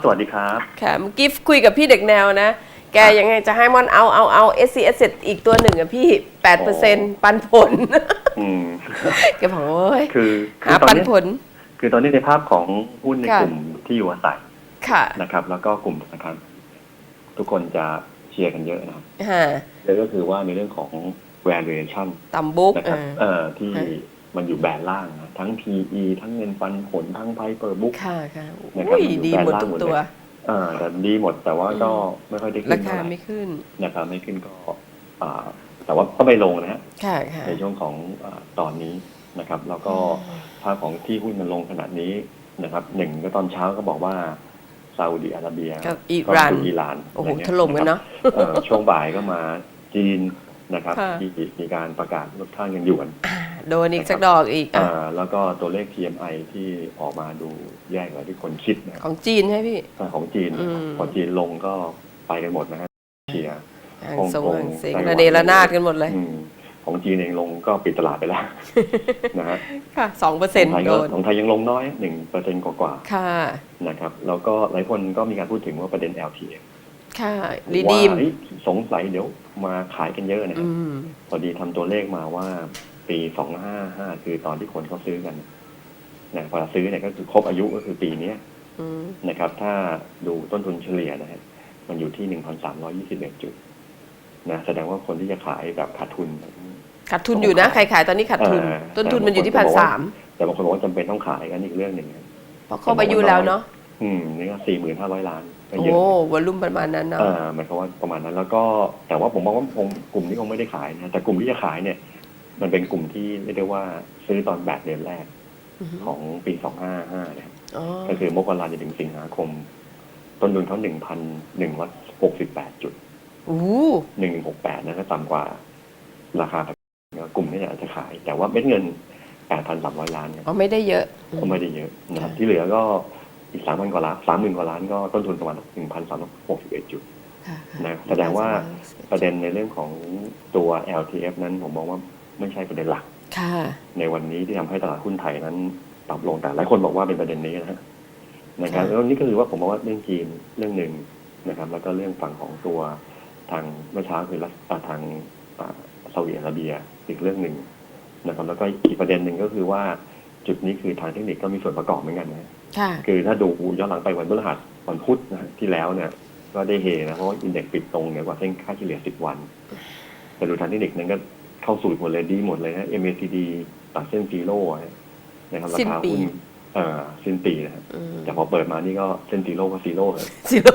สวัสดีครับค่ะเมื่อกี้คุยกับพี่เด็กแนวนะ แกยังไงจะให้มอนเอาเอาเอา S C S อีกตัวหนึ่งอะพี่แปดเปอร์เซ็นต์ปันผลอืมแกบอกโอ้ยคือคืหาอตอนปันนี้ผล คือตอนนี้ในภาพของหุ้นในค่ะกลุ่มที่อยู่อาศัยค่ะนะครับ แล้วก็กลุ่มธนาคารทุกคนจะเชียร์กันเยอะนะครับฮะแล้วก็คือว่าในเรื่องของ valuation ต่ำบุ๊กนะครับอ่าเอ่อที่ค่ะ มันอยู่แบนล่างนะทั้ง PE ทั้งเงินปันผลทั้ง Price per book ค่ะค่ะนะครับอุ้ยอยู่ดีแบรนด์หมดล่างทุกหมดเลยตัวเอ่อแต่ดีหมดแต่ว่าก็ไม่ค่อยได้ขึ้รานเท่าคาไหร่ไม่ขึ้นนะครับไม่ขึ้นก็อ่าแต่ว่าก็ไม่ลงนะฮะค่ะค่ะในช่วงของอาตอนนี้นะครับ แล้วก็ภาพของที่หุ้นมันลงขนาดนี้นะครับหนึ่งก็ตอนเช้าก็บอกว่าซาอุดิอาระเบียกับอิหร่านก็คืออิหร่านโอ้โหะไรเงี้ยถล่มกันเนาะเอ่อช่วงบ่ายก็มาจีนนะครับค่ะที่มีการประกาศลดค่าเงินหยวน โดนอีกสักดอกอีกอะอ่าแล้วก็ตัวเลข PMI ที่ออกมาดูแย่กว่าที่คนคิดนะของจีนใช่พี่อ่าของจีนอืม พอจีนลงก็ไปกันหมดนะฮะเชียร์ห่างฮ่องทรงกงห่างเซ็งไต้หวัน ระเดระนาดกันหมดเลย อืมของจีนเองลงก็ปิดตลาดไปแล้ว นะฮะค่ะสองเปอร์เซ็นต์ของไทยโดก็น ของไทยยังลงน้อยหนึ่งเปอร์เซ็นต์กว่าค่ะ ๆนะครับแล้วก็หลายคนก็มีการพูดถึงว่าประเด็น LTF ค่ะรีดีมว่าเฮ้ยสงสัยเดี๋ยวมาขายกันเยอะนะคอืรับมพอดีทำตัวเลขมาว่า ปี255คือตอนที่คนเขาซื้อกันนะพอซื้อเนี่ยก็คือครบอายุก็คือปีเนี้ยอืมนะครับ ถ้าดูต้นทุนเฉลี่ยนะฮะมันอยู่ที่1,321จุดนะแสดงว่าคนที่จะขายแบบขาดทุนขาดทุนอยู่นะใครขายตอนนี้ขาดทุนเออต้นทุนมันอยู่ที่แต่พันบางคนสามแต่บางคนบอกว่าจำเป็นต้องขายกันอีกเรื่องหนึ่งนะเพราะเขาไปอยู่แล้วเนาะอืมนี่ก็สี่หมื่นห้าร้อยล้านก็โอ้เยอะวอลลุ่มประมาณนั้นเนาะอ่าหมายความว่าประมาณนั้น แล้วก็แต่ว่าผมมองว่าคงกลุ่มนี้คงไม่ได้ขายนะแต่กลุ่มที่จะขายเนี่ย มันเป็นกลุ่มที่เรียกได้ว่าซื้อตอนแบดเดือนแรกอือฮึของปีสองห้าห้าเนี่ยอ๋อก็คือมกราจนถึงสิงหาคม ต้นทุนเขาหนึ่งพันหนึ่งร้อยหกสิบแปดจุดอู้หนึ่งหกแปดนะก็ต่ำกว่า ราคากลุ่มนี้อาจจะขาย แต่ว่าเม็ดเงินแปดพันสามร้อยล้านเนี่ยอ๋อไม่ได้เยอะก็ไม่ได้เยอะนะครับค่ะที่เหลือก็อีกสามพันกว่าล้านสามหมื่นกว่าล้านก็ต้นทุนประมาณหนึ่งพันสามร้อยหกสิบเอ็ดจุดค่ะนะแสดงว่าประเด็นในเรื่องของตัว LTF นั้นผมมองว่า ไม่ใช่ประเด็นหลักค่ะในวันนี้ที่ทำให้ตลาดหุ้นไทยนั้นปรับลงแต่หลายคนบอกว่าเป็นประเด็นนี้นะฮะนะครับแล้วนี่ก็คือว่าผมมองว่าเรื่องจีนเรื่องหนึ่งนะครับ แล้วก็เรื่องฝั่งของตัวทางเมื่อเช้าคือรัสอ่าทางอ่าซาอุดิอาระเบียอีกเรื่องหนึ่งนะครับ แล้วก็อีกประเด็นหนึ่งก็คือว่าจุดนี้คือทางเทคนิคก็มีส่วนประกอบเหมือนกันนะค่ะคือถ้าดูย้อนหลังไปวันพฤหัสวันพุธนะฮะที่แล้วเนี่ยก็ได้เฮนะเพราะว่าอินเด็กซ์ปิดตรงเหนือกว่าเส้นค่าเฉลี่ย10 วัน แต่ดูทางเทคนิคนั้นก็ เข้าสู่หมดเลยดีหมดเลยนะ MACD ตัดเส้นซีโร่นะครับราสิ้นคาปีหุ้นเอ่อสิ้นปีนะฮะอืมแต่พอเปิดมานี่ก็เส้นซีโร่ก็ซีโร่เลยซีโร่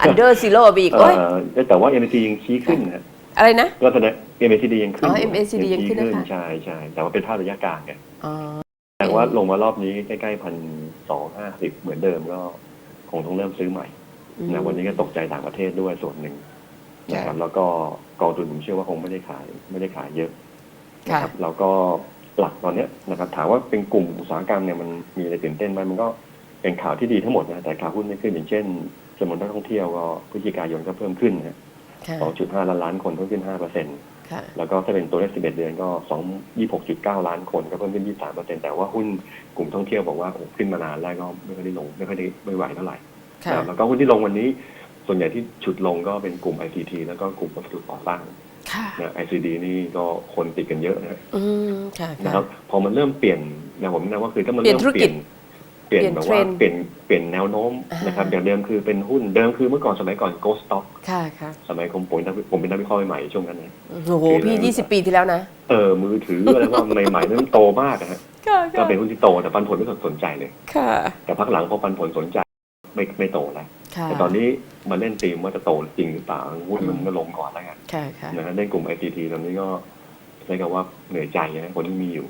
อันเดอร์ซีโร่ไปอีกเอ่โอ้ยอแต่ว่า MACD ยังชี้ขึ้นนะฮะอะไรนะก็แสดง MACD ยังขึ้นอ๋ออยู่ MACD ยังขึ้นนะคะใช่ใช่แต่ว่าเป็นภาพระยะกลางไงอ๋อแต่ว่าลงมารอบนี้ใกล้ๆพันสองห้าสิบเหมือนเดิมก็คงต้องเริ่มซื้อใหม่นะวันนี้ก็ตกใจต่างประเทศด้วยส่วนหนึ่ง นะครับแล้วก็กองทุนผมเชื่อว่าคงไม่ได้ขายไม่ได้ขายเยอะนะค่ะครับแล้วก็หลักตอนเนี้ยนะครับถามว่าเป็นกลุ่มอุตสาหกรรมเนี่ยมันมีอะไรตื่นเต้นไหมมันก็เป็นข่าวที่ดีทั้งหมดนะแต่ข่าวหุ้นไม่ขึ้นอย่างเช่นจำนวนนักท่องเที่ยวก็พฤศจิกายนก็เพิ่มขึ้นนะค่ะ2.5 ล้านล้านคนเพิ่มขึ้น5เปอร์เซ็นต์ค่ะแล้วก็ถ้าเป็นตัวเลข11 เดือนก็ 2 26.9 ล้านคนก็เพิ่มขึ้น 23เปอร์เซ็นต์แต่ว่าหุ้นกลุ่มท่องเที่ยวบอกว่าโอ้ขึ้นมานานแล้วก็ไม่ค่อยได้ลงไม่ค่อยได้ไม่ไหวเท่าไหร่ค่ะนะครับแล้วก็หุ้นที่ลงวันนี้ ส่วนใหญ่ที่ฉุดลงก็เป็นกลุ่ม ICT แล้วก็กลุ่มวัสดุก่อสร้างค่ะนะ ICD นี่ก็คนติดกันเยอะนะอืมค่ะนะค่ะครับพอมันเริ่มเปลี่ยนนะผมแนะนำว่าคือถ้ามันเปลี่เริ่ยนมธุรเปกิลี่จยนเปลี่ยนเปลี่ยนแบบว่าเทรนด์เปลี่ยนเปลี่ยนแนวโน้มอ่านนะครับอย่างเดิมคือเป็นหุ้นเดิมคือเมื่อก่อนสมัยก่อน Ghost Stock ค่ะค่ะสมัยผมผมผมเป็นนักวิเคราะห์ใหม่ๆช่วงนั้นนะ โอ้โหพี่ยี่สิบปีที่แล้วนะเออมือถืออะไรว่าใหม่ๆนั้นโตมากนะฮะค่ะก็เป็นหุ้นที่โตแต่ปันผลไม่สนใจเลย ค่ะ แต่พักหลังพอปันผลสนใจไม่ไม่โตแล้วค่ะ แต่ตอนนี้มาเล่นธีมว่าจะโตจริงหรือเปล่าหุ้นมันก็ลงก่อนแล้วกันค่ะค่ะนะฮะเล่นกลุ่ม ICT ตอนนี้ก็ใช้คำว่าเหนื่อยใจนะคนที่มีอยู่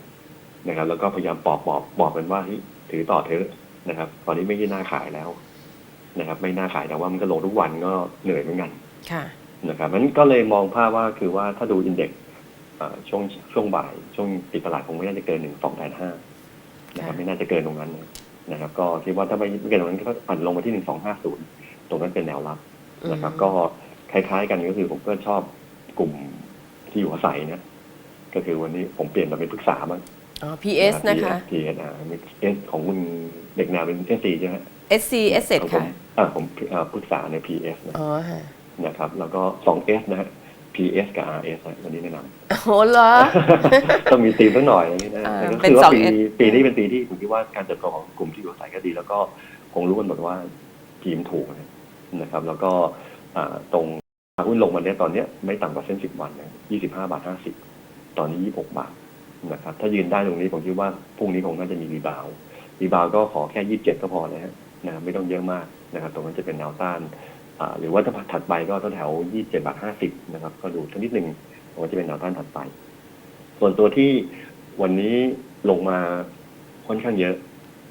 นะครับ แล้วก็พยายามปอบบอกบอกกันว่าเฮ้ยถือต่อเถอะนะครับ ตอนนี้ไม่ใช่น่าขายแล้วนะครับ ไม่น่าขายแต่ว่ามันก็ลงทุกวันก็เหนื่อยเหมือนกันค่ะนะครับนั้นก็เลยมองภาพว่าคือว่าถ้าดูอินเด็กซ์เอ่อช่วงช่วงบ่าย ช่วงปิดตลาดคงไม่น่าจะเกินหนึ่งสองแสนห้านะครับค่ะไม่น่าจะเกินตรงนั้นนะ ครับ ก็คิดว่าถ้าไม่ไม่เกินตรงนั้นก็ปั่นลงมาที่หนึ่งสองห้าศูนย์ตรงนั้นเป็นแนวรับนะครับ ก็คล้ายๆ กันก็คือผมก็ชอบกลุ่มที่อยู่อาศัยนะก็คือวันนี้ผมเปลี่ยนมาเป็นปรึกษาบ้างอ๋อ PS นะคะพีเอสอ่าเอสของคุณเด็กแนวเป็นเอสซีใช่ไหม SC Asset ของผมค่ะอ่าผมอ่าปรึกษาใน PS นะอ๋อฮะนะครับ แล้วก็ 2S นะฮะ PS กับ RS นะวันนี้แนะนำโอ้โหเหรอต้องมีตีมสักหน่อยอย่างนี้นะอ่าแต่ก็เป็นคือว่าปี 2S ปีนี้เป็นปีที่ผมคิดว่าการเติบโตของกลุ่มที่อยู่อาศัยก็ดี แล้วก็คงรู้กันหมดว่าทีมถูกนะครับ แล้วก็อ่าตรงหุ้นลงมาเนี้ยตอนเนี้ยไม่ต่ำกว่าเส้นสิบวันนะยี่สิบห้าบาทห้าสิบตอนนี้ยี่หกบาทนะครับ ถ้ายืนได้ตรงนี้ผมคิดว่าพรุ่งนี้คงน่าจะมีรีบาวด์รีบาวด์ก็ขอแค่ยี่สิบเจ็ดก็พอนะฮะนะครับไม่ต้องเยอะมากนะครับ ตรงนั้นจะเป็นแนวต้านอ่า หรือว่าถ้าถัดไปก็แถวยี่สิบเจ็ดบาทห้าสิบนะครับ ก็ดูชนิดหนึ่งว่าจะเป็นแนวต้านถัดไป ส่วนตัวที่วันนี้ลงมาค่อนข้างเยอะ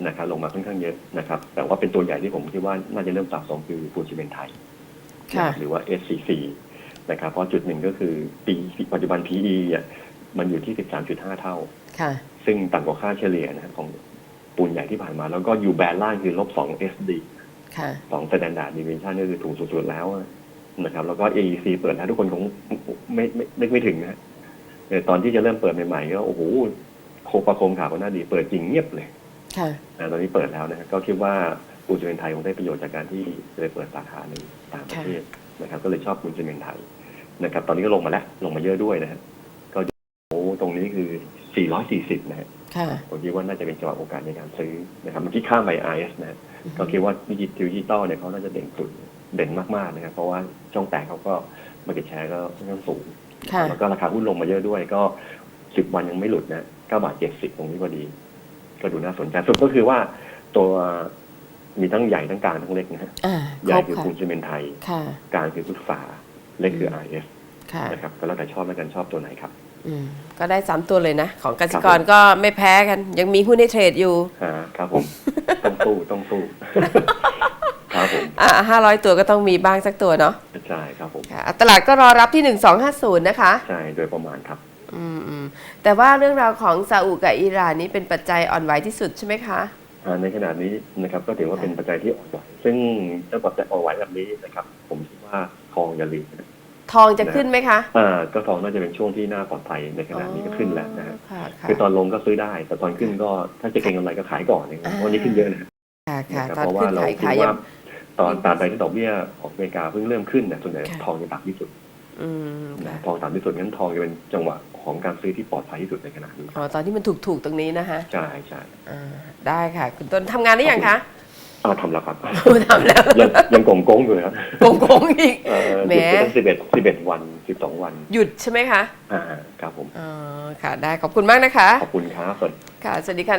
นะครับ ลงมาค่อนข้างเยอะนะครับ แต่ว่าเป็นตัวใหญ่ที่ผมคิดว่าน่าจะเริ่มสะสมคือปูนซีเมนต์ไทยค่ะหรือว่า SCC นะครับ เพราะจุดหนึ่งก็คือปีปัจจุบัน PE อะมันอยู่ที่ 13.5 เท่าค่ะซึ่งต่ำกว่าค่าเฉลี่ยนะของปูนใหญ่ที่ผ่านมา แล้วก็อยู่แบนล่างคือลบ2 SD ค่ะ สอง standard deviation ก็คือถูกสุดๆแล้วอะนะครับ แล้วก็ AEC เปิดแล้วทุกคนคงไม่ไม่ไม่ไม่ถึงนะฮะแต่ตอนที่จะเริ่มเปิดใหม่ๆก็โอ้โหโคประโคมข่าวก็น่าดีเปิดจริงเงียบเลยค่ะนะตอนนี้เปิดแล้วนะฮะก็คิดว่าปูนซีเมนต์ไทยคงได้ประโยชน์จากการที่จะได้เปิดสาขาในต่างประเทศนะครับ ก็เลยชอบปูนซีเมนต์ไทยนะครับ ตอนนี้ก็ลงมาแล้วลงมาเยอะด้วยนะฮะก็โอ้ตรงนี้คือ 440 นะฮะค่ะผมคิดว่าน่าจะเป็นจังหวะโอกาสในการซื้อนะครับเมื่อกี้ข้ามไป RS นะฮะก็คิดว่าดิจิทัลเนี่ยเขาน่าจะเด่นสุดเด่นมากๆนะครับเพราะว่าช่องแตกเขาก็มาเก็ตแชร์ก็ค่อนข้างสูงค่ะแล้วก็ราคาหุ้นลงมาเยอะด้วยก็สิบวันยังไม่หลุดนะเก้าบาทเจ็ดสิบตรงนี้พอดี ก็ดูน่าสนใจสุดก็คือว่าตัวมีทั้งใหญ่ทั้งกลางทั้งเล็กนะฮะอ่าใหครญ่บคือค่ะปูนซีเมนต์ไทยค่ะกลางคือพุทธฝาเล็กคือม RS ค่ะนะครับก็แล้วแต่ชอบแล้วกันชอบตัวไหนครับอืม ก็ได้สามตัวเลยนะ ของกสิกรครับผมก็ไม่แพ้กัน ยังมีหุ้นให้เทรดอยู่อ่าครับผม ต้องสู้ต้องสู้ครับผมอ่าห้าร้อยตัวก็ต้องมีบ้างสักตัวเนาะใช่ครับผมค่ะตลาดก็รอรับที่หนึ่งสองห้าศูนย์นะคะ ใช่ โดยประมาณครับอืมอืมแต่ว่าเรื่องราวของซาอุกับอิหร่านนี้เป็นปัจจัยอ่อนไหวที่สุดใช่ไหมคะอ่าในขณะนี้นะครับก็ถือว่าเป็นปัจจัยที่อ่อนไหวซึ่งถ้าปัจจัยอ่อนไหวแบบนี้นะครับ ผมคิดว่าทองอย่าลืมนะ ทองจะขึ้นไหมคะอ่าก็ทองน่าจะเป็นช่วงที่น่าปลอดภัยในขณะนี้ก็ขึ้นแล้วนะฮะค่ะค่ะคือตอนลงก็ซื้อได้ แต่ตอนขึ้นก็ถ้าจะเก็งกำไรก็ขายก่อนนะครับเพราะวันนี้ขึ้นเยอะนะค่ะค่ะนะครับตอนเพราะว่าขึ้นเราขายคิดขายยัว่างตอนตามไปที่ดอกเบี้ยของอเมริกาเพิ่งเริ่มขึ้นเนี่ยส่วนใหญ่ค่ะทองจะต่ำที่สุดอืมนะค่ะทองต่ำที่สุดงั้นทองจะเป็นจังหวะของการซื้อที่ปลอดภัยที่สุดในขณะนี้อ๋อตอนที่มันถูกถูกๆตรงนี้นะคะใช่ใช่อ่าได้ค่ะ คุณต้นทำงานได้ยังคะ อ่าทำแล้วครับ ทำแล้วยังยังโกงโกงอยู่นะครับโกงโกงอีก เอ่อแหมหยุดไปตั้งสิบเอ็ดสิบเอ็ดวันสิบสองวันหยุดใช่ไหมคะอ่าครับผมอ๋อค่ะ ได้ขอบคุณมากนะคะ ขอบคุณครับสวัสดี ค่ะ สวัสดีค่ะ